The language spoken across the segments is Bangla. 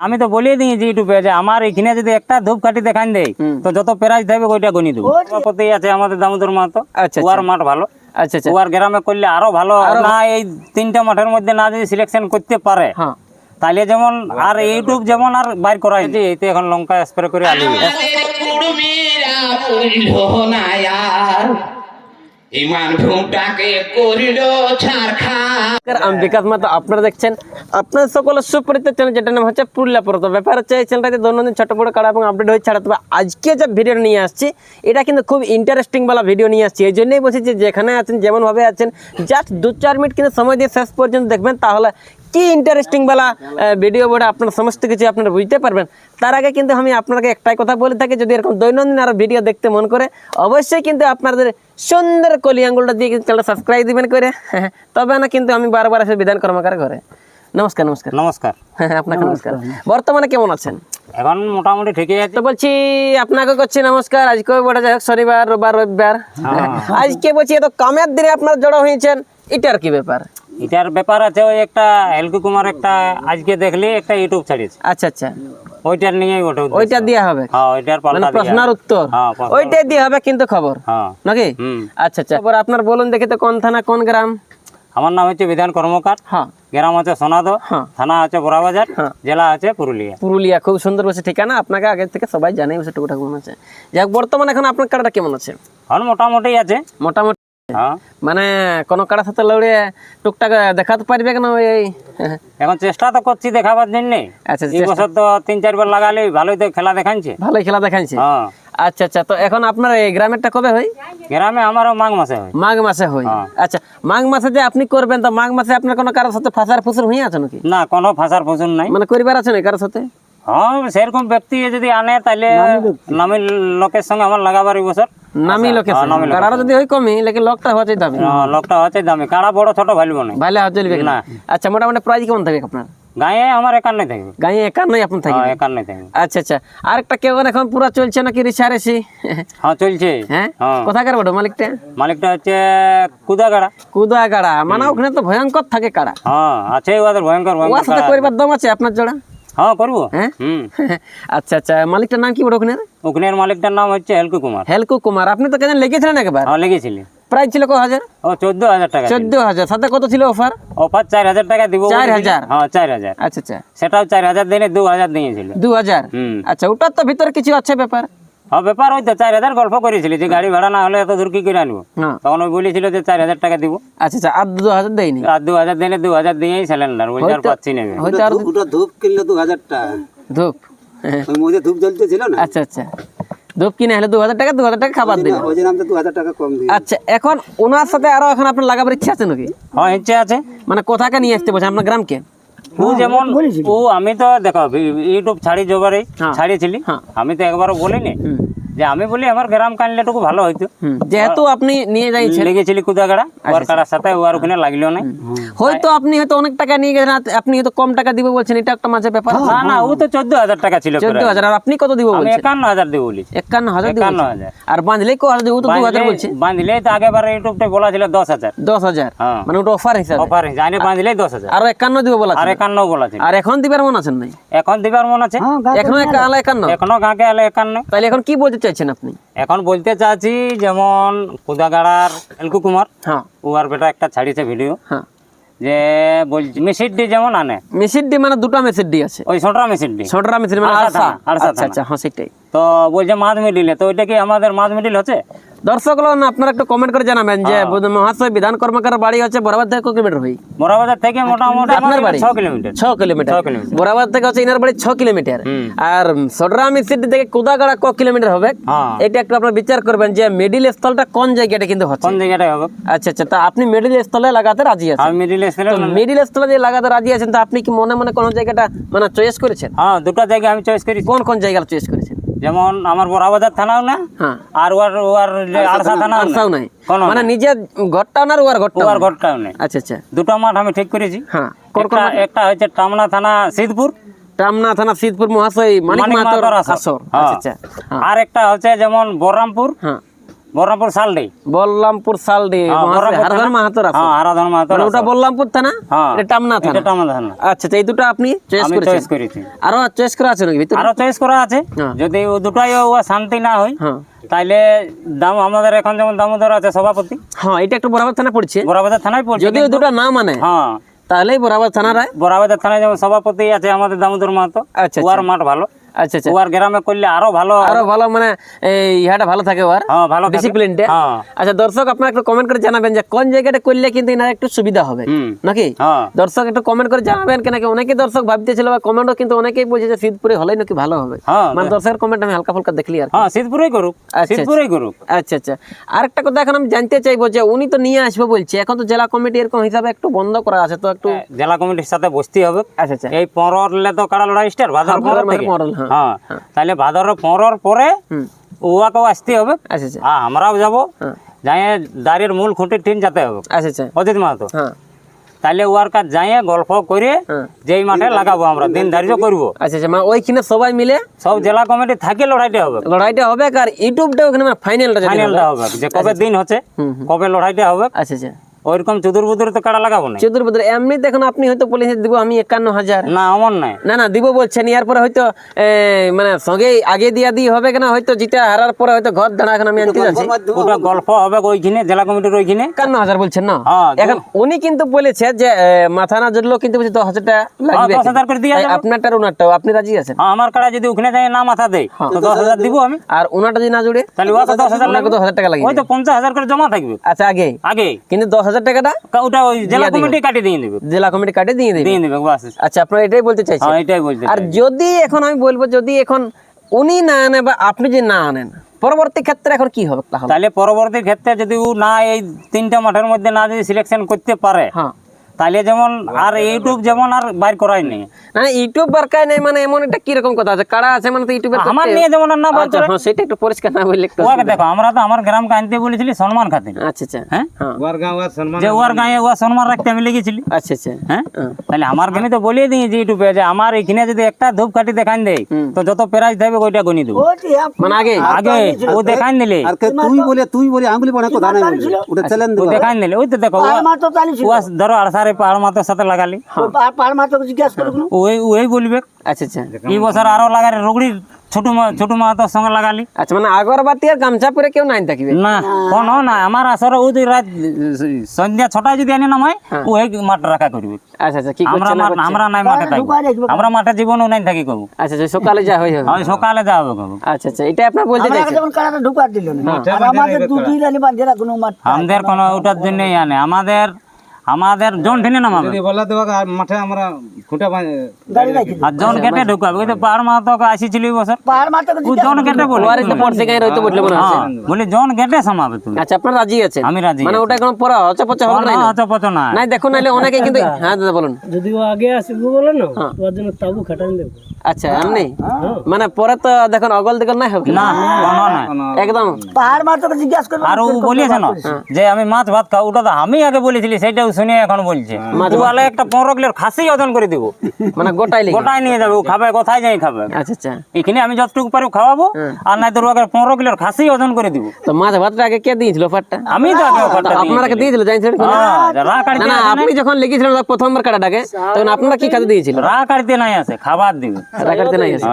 আমি তো বলিয়ে দিয়েছি ইউটিউবে যে আমার এখানে যদি একটা ধূপকাঠি দেখান দেয় তো যত প্রাইজ দেবে ওইটা গণি দেবো। প্রতি আছে আমাদের দামোদর মাহাতো। আচ্ছা, উয়ার মাঠ ভালো। আচ্ছা আচ্ছা। উয়ার গ্রামে করলে আরও ভালো না এই তিনটা মাঠের মধ্যে না যদি সিলেকশন করতে পারে হ্যাঁ। তাহলে যেমন আর ইউটিউব যেমন আর বাইর করা হয়েছে এইতে এখন লঙ্কা স্প্রে করে আলু কুড়মিরা পুরিল না আর মাতো আপনারা দেখছেন আপনার সকলের সুপরিচিত চ্যানেল যেটার নাম হচ্ছে পুরুলিয়া পর্বত। ব্যাপার হচ্ছে, এই চ্যানেলটাতে দৈনন্দিন ছোট বড় কাড়া এবং আপডেট হয়ে ছাড়া, তবে আজকে যে ভিডিও নিয়ে আসছি, এটা কিন্তু খুব ইন্টারেস্টিং বলা ভিডিও নিয়ে আসছি। এই জন্যই বলছি যে, যেখানে আছেন, যেমনভাবে আছেন জাস্ট দু চার মিনিট কিন্তু সময় দিয়ে শেষ পর্যন্ত দেখবেন, তাহলে কি ইন্টারেস্টিং বলা ভিডিও বলে আপনারা সমস্ত কিছু আপনারা বুঝতে পারবেন। তার আগে কিন্তু আমি আপনাকে একটাই কথা বলে থাকি যদি এরকম দৈনন্দিন আরও ভিডিও দেখতে মন করে অবশ্যই কিন্তু আপনাদের সুন্দর কলি আঙ্গুলটা দিয়ে কিন্তু চ্যানেলটা সাবস্ক্রাইব দিবেন করে। তবে না কিন্তু আমি বারবার এসে বিধান কর্মকার করে। নমস্কার নমস্কার। নমস্কার। হ্যাঁ আপনাকে নমস্কার। বর্তমানে কেমন আছেন? এখন মোটামুটি ঠিকই আছে। তো বলছি আপনাকে করছি নমস্কার। আজকে বড় যাই হোক শনিবার রোববার রবিবার। আজকে বলছি এত কামের দিনে আপনার জড়ো হয়েছেন এটার কি ব্যাপার? এটার ব্যাপার আছে ওই একটা এলকু কুমার একটা আজকে দেখলি একটা ইউটিউব ছাড়িয়েছে। আচ্ছা আচ্ছা। ওইটার নিয়েই ওটা ওইটা দেওয়া হবে। হ্যাঁ ওইটার মানে পাল্টা দিয়া। প্রশ্নের উত্তর। হ্যাঁ ওইটাই দিয়ে হবে কিন্তু খবর। হ্যাঁ। নাকি? আচ্ছা আচ্ছা। এবার আপনার বলুন দেখি তো কোন থানা কোন গ্রাম? আমার নাম হচ্ছে বিধান কর্মকার। হ্যাঁ। গ্রাম আছে সোনাদো। হ্যাঁ। থানা আছে বড়াবাজার। হ্যাঁ। জেলা আছে পুরুলিয়া। পুরুলিয়া খুব সুন্দর বসে ঠিকানা। আপনাকে আগে থেকে সবাই জানে বসে টুকুটাক মনে আছে। যাক বর্তমানে এখন আপনার কাড়াটা কেমন আছে? এখন মোটামুটি আছে। মোটামুটি মানে কোনো কাড়ার সাথে লড়ে টুকটাক দেখাতে পারবে কেন এই? এখন চেষ্টা তো করছি দেখাবার জন্য। আচ্ছা এই বছর তো তিন চারবার লাগালে ভালোই তো খেলা দেখাচ্ছে ভালোই খেলা দেখাচ্ছে হ্যাঁ। আচ্ছা আচ্ছা তো এখন আপনার এই গ্রামেরটা কবে হয়? গ্রামে আমারও মাঘ মাসে হয়। মাঘ মাসে হয়। হ্যাঁ। আচ্ছা মাঘ মাসে যে আপনি করবেন তো মাঘ মাসে আপনার কোনো কারোর সাথে ফাঁসার ফুসুর হয়ে আছে নাকি? না কোনো ফাঁসার ফসুন নাই। মানে করিবার আছে না কারোর সাথে? হ্যাঁ সেরকম ব্যক্তি যদি আনে তাহলে নামি লোকের সঙ্গে আমার লাগাবার এই বছর। নামি লোকে হ্যাঁ, যদি হয় লেকিন লোকটা লোকটা দামি। কাড়া বড় ছোট চলবে না। আচ্ছা মোটামুটি প্রাইজ কেমন থাকবে আপনার? গায়ে আমার একান্নই থাকবে। গাঁয়ে একান্নই আপনার থাকবে হ্যাঁ একান্নই থাকবে। আচ্ছা আচ্ছা। এখন পুরো চলছে নাকি রিসারেসি হ্যাঁ চলছে। হ্যাঁ? কোথাকার বড় মালিকটা? মালিকটা হচ্ছে কুদাগাড়া। মানে ওখানে তো ভয়ঙ্কর থাকে কাড়া। হ্যাঁ আছে ওদের ভয়ঙ্কর ওর ভয়ঙ্কর সাথে কাড়া। দম আছে আপনার জোড়া? হ্যাঁ করব। হ্যাঁ? আচ্ছা আচ্ছা মালিকটার নাম কি বড় ওখানে ওখানের মালিকটার নাম হচ্ছে হেলকু কুমার। হেলকু কুমার আপনি তো কেন লেগেছিলেন একবার। হ্যাঁ লেগেছিলেন প্রাইস ছিল ক হাজার? ও চোদ্দ হাজার টাকা। চোদ্দ হাজার। সাথে কত ছিল অফার? অফার চার হাজার টাকা দিব চার হাজার? হ্যাঁ চার হাজার। আচ্ছা আচ্ছা। সেটাও চার হাজার দিনে দু হাজার দিয়েছিল দু হাজার? আচ্ছা ওটার তো ভিতরে কিছু আছে ব্যাপার? হ্যাঁ ব্যাপার ওই তো চার হাজার গল্প করেছিলি যে গাড়ি ভাড়া না হলে এত দূর কি করে আনব? হ্যাঁ তখন ওই বলেছিল যে চার হাজার টাকা দিব। আচ্ছা আচ্ছা আর দু হাজার দেয়নি? আর দু হাজার দিলে দু হাজার দিয়েই সিলিন্ডার ওই আর পাচ্ছি হয়তো আর ধূপ কিনলে দু হাজার টাকা। ধূপ। ওই মধ্যে ধূপ জ্বলতে ছিল না? আচ্ছা আচ্ছা। ধূপ কিনে হলে দু হাজার টাকা দু হাজার টাকা খাবার দিন ওই জন্য দু হাজার টাকা কম দিই আচ্ছা এখন ওনার সাথে আরও এখন আপনার লাগাবার ইচ্ছা আছে নাকি? হ্যাঁ ইচ্ছে আছে। মানে কোথাকে নিয়ে আসতে বলছেন আপনার গ্রামকে? ও যেমন ও আমি তো দেখো ইউটিউব ছাড়ি জোগাড়ে হ্যাঁ। ছাড়িয়েছিলি হ্যাঁ। আমি তো একবারও বলিনি যে আমি বলি আমার গ্রাম কানলেটুকু ভালো হইতো। যেহেতু আপনি নিয়ে যাইছেন। লেগেছিলি কুদাগাড়া ওর কাড়ার সাথে ওর ওখানে লাগল না হয়তো আপনি হয়তো অনেক টাকা নিয়ে গেছেন আপনি হয়তো কম টাকা দিব বলছেন এটা একটা মাঝে ব্যাপার। না না ও তো চোদ্দ হাজার টাকা ছিল চোদ্দ। হাজার আর আপনি কত দিব বলছেন? একান্ন হাজার দেবো বলি। একান্ন হাজার দিব একান্ন হাজার। আর বাঁধলে কো হাজার দিব? তো দু হাজার বলছে। বাঁধলে তো আগেবার ইউটিউবটা বলা ছিল দশ হাজার। দশ হাজার? হ্যাঁ। মানে ওটা অফার হিসাবে। অফার জানি বাঁধলে দশ হাজার। আর একান্ন দিব বলা আর। একান্ন বলা ছিল। আর এখন দিবার মন আছেন নাই? এখন দিবার মন আছে। এখনও একান্ন একান্ন? এখনও গাঁকে একান্ন। তাহলে এখন কি বলতে চাইছেন আপনি? এখন বলতে চাচ্ছি যেমন কুদাগাড়ার এলকু কুমার হ্যাঁ। উয়ার বেটা একটা ছাড়িয়েছে ভিডিও। হ্যাঁ। যে বলছি মেসির ডি যেমন আনে। মেসির ডি মানে দুটো মেসির ডি আছে। ওই ছোটরা মেসির ডি ছোটরা মেসির মানে আচ্ছা আচ্ছা হ্যাঁ সেটাই। তো বলছে মাছ মিডিলে তো ওইটা কি আমাদের মাছ মিডিল হচ্ছে? দর্শক আপনারা একটু কমেন্ট করে জানাবেন যে হ্যাঁ। মহাশয় বিধান কর্মকার বাড়ি হচ্ছে বরাবর থেকে কত কিলোমিটার হয়? মোরাবাজার থেকে মোটামুটি আপনার বাড়ি? ছ কিলোমিটার। ছ কিলোমিটার। ছ বরাবর থেকে হচ্ছে ইনার বাড়ি ছ কিলোমিটার। আর সডরা মিসিটি থেকে কুদাগাড়া ক কিলোমিটার হবে? হ্যাঁ। এটা একটু আপনার বিচার করবেন যে মিডিল স্থলটা কোন জায়গাটা কিন্তু হচ্ছে। কোন জায়গাটায় হবে? আচ্ছা আচ্ছা তা আপনি মিডিল স্থলে লাগাতে রাজি আছেন? আমি মিডিল এসে মিডিল স্থলে যে লাগাতে রাজি আছেন তা আপনি কি মনে মনে কোন জায়গাটা মানে চয়েস করেছেন? হ্যাঁ দুটো জায়গা আমি চয়েস করি কোন কোন জায়গা চয়েস করেছেন? যেমন আমার বড়াবাজার থানাও না হ্যাঁ। আর ওয়ার ওয়ার আরসা থানাও নাই। মানে নিজের ঘরটাও না ওয়ার ঘরটাও ওয়ার না? ঘরটাও নেই। আচ্ছা আচ্ছা। দুটো মাঠ আমি ঠিক করেছি। হ্যাঁ একটা হচ্ছে টামনা থানা সিদ্ধপুর। টামনা থানা সিদ্ধপুর মহাশয় মানিক মাতর আসর। আসর। হ্যাঁ। আচ্ছা। আচ্ছা আর একটা হচ্ছে যেমন বররামপুর হ্যাঁ। বর্ণপুর সালডি। বললামপুর সালডি হারধর মাহাতোর আছে। হ্যাঁ ওটা থানা? হ্যাঁ এটা টামনা থানা? এটা টামনা ধান আচ্ছা আচ্ছা এই দুটো আপনি চয়েস করেছেন। চয়েস করেছি। আরও চয়েস করা আছে নাকি ভিতরে? আরও চয়েস করা আছে। যদি ও দুটাই ও শান্তি না হয় হ্যাঁ। তাইলে দাম আমাদের এখন যেমন দামোদর আছে সভাপতি। হ্যাঁ এটা একটু বরাবর থানা পড়ছে। বরাবাজার থানায় পড়ছে। যদি ওই দুটো না মানে হ্যাঁ। তাহলেই বরাবর থানা রায়। বরাবাজার থানায় যেমন সভাপতি আছে আমাদের দামোদর মাহাতো আচ্ছা উয়ার মাঠ ভালো। আচ্ছা আচ্ছা। উয়ার গ্রামে করলে আরও ভালো আরও ভালো মানে ইহাটা ভালো থাকে ওর হ্যাঁ ভালো ডিসিপ্লিনটা হ্যাঁ। আচ্ছা দর্শক আপনারা একটু কমেন্ট করে জানাবেন যে কোন জায়গাটা করলে কিন্তু এনার একটু সুবিধা হবে। নাকি? হ্যাঁ। দর্শক একটু কমেন্ট করে জানাবেন কেন অনেকে দর্শক ভাবতেছিল বা কমেন্টও কিন্তু অনেকেই বলছে যে শীতপুরে হলেই নাকি ভালো হবে। মানে দর্শকের কমেন্ট আমি হালকা ফুলকা দেখলি আর। হ্যাঁ শীতপুরেই করুক। আচ্ছা, শীতপুরেই করুক। আচ্ছা আচ্ছা। আরেকটা কথা এখন আমি জানতে চাইব যে উনি তো নিয়ে আসবে বলছে এখন তো জেলা কমিটি এরকম হিসাবে একটু বন্ধ করা আছে তো একটু জেলা কমিটির সাথে বসতে হবে। আচ্ছা আচ্ছা। এই পনেরোলে তো কাড়া লড়াই স্টার? ভাদর ভাদর মানে পনেরো, হ্যাঁ। হ্যাঁ। তাহলে ভাদর পনেরোর পরে হুম। উয়াকেও আসতে হবে। হ্যাঁ আমরাও যাব। হ্যাঁ। যাই দাঁড়িয়ে মূল খুঁটির টিন যেতে হবে। অজিত মাহাতো। হ্যাঁ। তাহলে উয়ার কাজ যাইয়ে গল্প করে হ্যাঁ। যেই মাঠে লাগাবো আমরা দিন ধার্য করব। আচ্ছা আচ্ছা মানে ওইখানে সবাই মিলে সব জেলা কমিটি থাকে লড়াইটা হবে। লড়াইটা হবে আর ইউটিউবটা ওখানে মানে ফাইনালটা হবে। ফাইনালটা হবে যে কবে দিন হচ্ছে। কবে লড়াইটা হবে। আচ্ছা আচ্ছা ওইরকম চুদুর তো কাড়া লাগাবো না চতুর এমনি দেখুন আপনি হয়তো বলেছেন দিব আমি একান্ন হাজার। না আমার নাই। না না দিব বলছেন ইয়ার পরে হয়তো মানে সঙ্গে আগে দিয়া দিয়ে হবে কেনা হয়তো জিতা হারার পরে হয়তো ঘর দাঁড়া এখন আমি আনতে যাচ্ছি। ওটা গল্প হবে ওইখানে জেলা কমিটির ওইখানে। একান্ন হাজার বলছেন না? হ্যাঁ, এখন উনি কিন্তু বলেছে যে মাথা না জুড়লেও কিন্তু বলছে দশ হাজার টাকা লাগবে দশ হাজার করে দিয়ে আপনারটার ওনারটাও আপনি রাজি আছেন? হ্যাঁ, আমার কাড়া যদি ওখানে যাই না মাথা দেয়। তো দশ হাজার দিব আমি। আর ওনারটা যদি না জুড়ে তাহলে দশ হাজার লাগবে। দশ হাজার টাকা লাগবে ওই তো পঞ্চাশ হাজার করে জমা থাকবে। আচ্ছা আগে। আগে। কিন্তু দশ হাজার টাকাটা? ওটা ওই জেলা কমিটি কাটি দিয়ে দেবে। জেলা কমিটি কাটে দিয়ে দেবে। দিয়ে দেবে বাস। আচ্ছা আপনারা এটাই বলতে চাইছেন। হ্যাঁ এটাই বলতে আর যদি এখন আমি বলব যদি এখন উনি না আনে বা আপনি যদি না আনেন পরবর্তী ক্ষেত্রে এখন কি হবে তাহলে? তাহলে পরবর্তী ক্ষেত্রে যদি ও না এই তিনটা মাঠের মধ্যে না যদি সিলেকশন করতে পারে হ্যাঁ। তাহলে যেমন আর ইউটিউব যেমন আর বাইর করাই নেই। না ইউটিউব বারকায় নেই মানে এমন একটা কি রকম কথা আছে? কারা আছে মানে তো ইউটিউবে আমার নিয়ে যেমন আর না বাইর আচ্ছা হ্যাঁ সেটা একটু পরিষ্কার না বললে একটু ওকে দেখো আমরা তো আমার গ্রামকে আনতে বলেছিলি সম্মান খাতে আচ্ছা আচ্ছা। হ্যাঁ? হ্যাঁ। যে ওর গায়ে ও সম্মান রাখতে আমি লেগেছিলি। আচ্ছা আচ্ছা। হ্যাঁ? হ্যাঁ। তাহলে আমার আমি তো বলিয়ে দিই যে ইউটিউবে যে আমার এখানে যদি একটা ধূপকাঠি দেখান দেয় তো যত প্রাইজ দেবে ওইটা গণি দেব। মানে আগে আগে ও দেখান দিলে। আর তুই বলে তুই বলে আঙ্গুলি বানা কথা নাই ওটা চ্যালেঞ্জ ও দেবো। দেখান দিলে। ওই তো দেখো ও- ও ধরো আড়সারে পাহাড় মাতার সাথে লাগালি। ওই ওই বলবে। আচ্ছা আচ্ছা। এই বছর আরও লাগালি রুগড়ির ছোট মা- ছোট মাতার সঙ্গে লাগালি। আচ্ছা মানে আগরবাতি আর গামছা পরে কেউ নাই থাকিবে? না কোন না আমার আসরে ওই যে রাত সন্ধ্যা ছটায় যদি আনি নামাই ওই মাঠ রাখা করবে। আচ্ছা আচ্ছা কি আমরা নাই মাঠে থাকব আমরা মাঠে জীবনও নাই থাকি কবু আচ্ছা আচ্ছা সকালে যা হয়ে হবে সকালে যাব কবু আচ্ছা আচ্ছা এটা আপনার বলতে চাইছেন? আমাদের কোনো ওটার জন্যই আনে। আমাদের আমাদের জন ঠেনে নামাবে। বলা দেওয়া মাঠে আমরা খুঁটা গাড়ি রাখি। আর জন কেটে ঢুকাবে। ওই তো পাহাড় মাহাতো আসিছিল বছর। ও জন কেটে বলে। ওয়ারে তো পড়ছে গায়ে রইতে বললে মনে হচ্ছে হ্যাঁ বলে জন কেটে সমাবে তুমি। আচ্ছা আপনার রাজি আছেন? আমি রাজি মানে ওটা এখন পড়া হচ্ছে পচা হবে না? হচ্ছে পচ না। নাই দেখুন নাইলে অনেকে কিন্তু হ্যাঁ দাদা বলুন। যদি ও আগে আসবে বলে না ওর জন্য তাবু খাটান দেবো। আচ্ছা এমনি? মানে পরে তো দেখুন অগল দিগল নাই হবে? না কোনো নাই একদম? আর ও বলিয়েছে না যে আমি মাছ ভাত খাও ওটা তো আমি আগে বলেছিলি সেটাও শুনে এখন বলছে। বলে একটা পনেরো কিলোর খাসি ওজন করে দিব। মানে গোটাই লেগে গোটায় নিয়ে যাবে ও খাবে কোথায় যাই খাবে। আচ্ছা আচ্ছা। এখানে আমি যতটুকু পারি খাওয়াবো আর নাই তোর আগে পনেরো কিলোর খাসি ওজন করে দিব। তো মাছ ভাতটা আগে কে দিয়েছিল অফারটা? আমি তো আগে অফারটা আপনারা দিয়েছিল। জানছেন না? না আপনি যখন লিখেছিলেন প্রথমবার কাটাটাকে তখন আপনারা কি খাতে দিয়েছিল? রা কাটতে নাই আছে খাবার দিবে। রাখাতে নাই আছে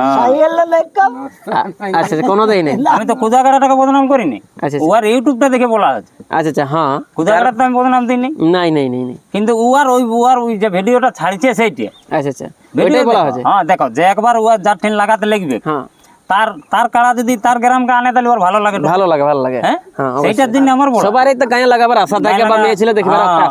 আচ্ছা আচ্ছা, কোনো দেয় নেই। আমি তো কুদা বদনাম করিনি। আচ্ছা ও ইউটিউবটা দেখে বলা আছে। আচ্ছা আচ্ছা হ্যাঁ। কুদা আমি বদনাম দিইনি। নাই নাই নাই নাই। কিন্তু ও ওই ও ওই যে ভিডিওটা ছাড়ছে সেইটা। আচ্ছা আচ্ছা। ভিডিও বলা দেখো। হ্যাঁ দেখো যে একবার ও যার ঠেন লাগাতে লাগবে হ্যাঁ। তার তার কাড়া যদি তার গ্রামকে আনে তাহলে ওর ভালো লাগে ভালো লাগে ভালো লাগে। হ্যাঁ? হ্যাঁ সেইটার জন্য আমার সবারই তো গায়ে লাগাবার আশা থাকে বা মেয়ে ছিল দেখবার একটা